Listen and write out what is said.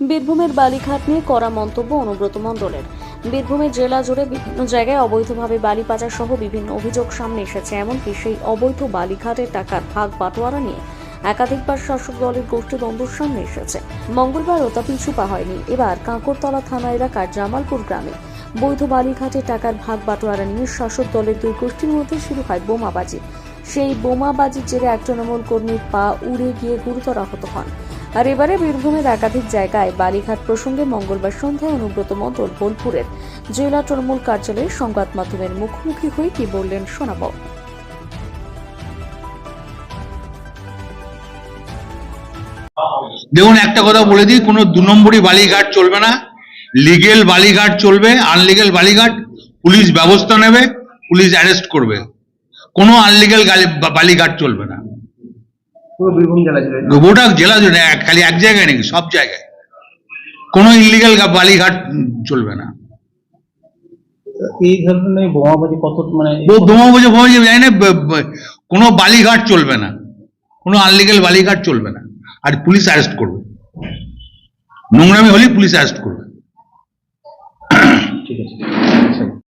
বীরভূমের বালিঘাট নিয়ে করা মন্তব্য অনুব্রত মণ্ডলের। বীরভূমের জেলা জুড়ে বিভিন্ন জায়গায় অবৈধভাবে বালি পাচার সহ বিভিন্ন অভিযোগ সামনে এসেছে। এমনকি সেই অবৈধ বালিঘাটের টাকার ভাগ বাটোয়ারা নিয়ে একাধিকবার শাসক দলের গোষ্ঠী দ্বন্দ্ব সামনে এসেছে। মঙ্গলবারও তা পিছু পা হয়নি। এবার কাঁকরতলা থানা এলাকার জামালপুর গ্রামে বৈধ বালিঘাটে টাকার ভাগ বাটোয়ারা নিয়ে শাসক দলের দুই গোষ্ঠীর মধ্যে শুরু হয় বোমাবাজি। সেই বোমাবাজির জেরে এক তৃণমূল কর্মীর পা উড়ে গিয়ে গুরুতর আহত হন। আর এবারে বীরভূমের একাধিক জায়গায় বালিঘাট প্রসঙ্গে মঙ্গলবার সন্ধ্যায় অনুব্রত মণ্ডল বোলপুরের জেলা তৃণমূল কার্যালয়ে সংবাদ মাধ্যমের মুখোমুখি হয়ে কি বললেন শোনাব। দেখুন, একটা কথা বলে দিই, কোনো দু নম্বরই বালিঘাট চলবে না। লিগেল বালিঘাট চলবে আনলিগেল বালিঘাট, পুলিশ ব্যবস্থা নেবে, পুলিশ অ্যারেস্ট করবে। কোনো আনলিগেল বালিঘাট চলবে না। পুরো বীরভূম জেলা জুড়ে। গোটা জেলা জুড়ে এক- খালি এক জায়গায় নাকি সব জায়গায়। কোনো ইলিগেল বালিঘাট চলবে না। এই ধরনের বোমাবাজি কত মানে ও বোমা বুঝে বোমা বুঝে জানি না ব- ব- কোনো বালিঘাট চলবে না। কোনো আনলিগেল বালিঘাট চলবে না। আর পুলিশ অ্যারেস্ট করবে। নোংরামি হলেই পুলিশ অ্যারেস্ট করবে। ঠিক আছে।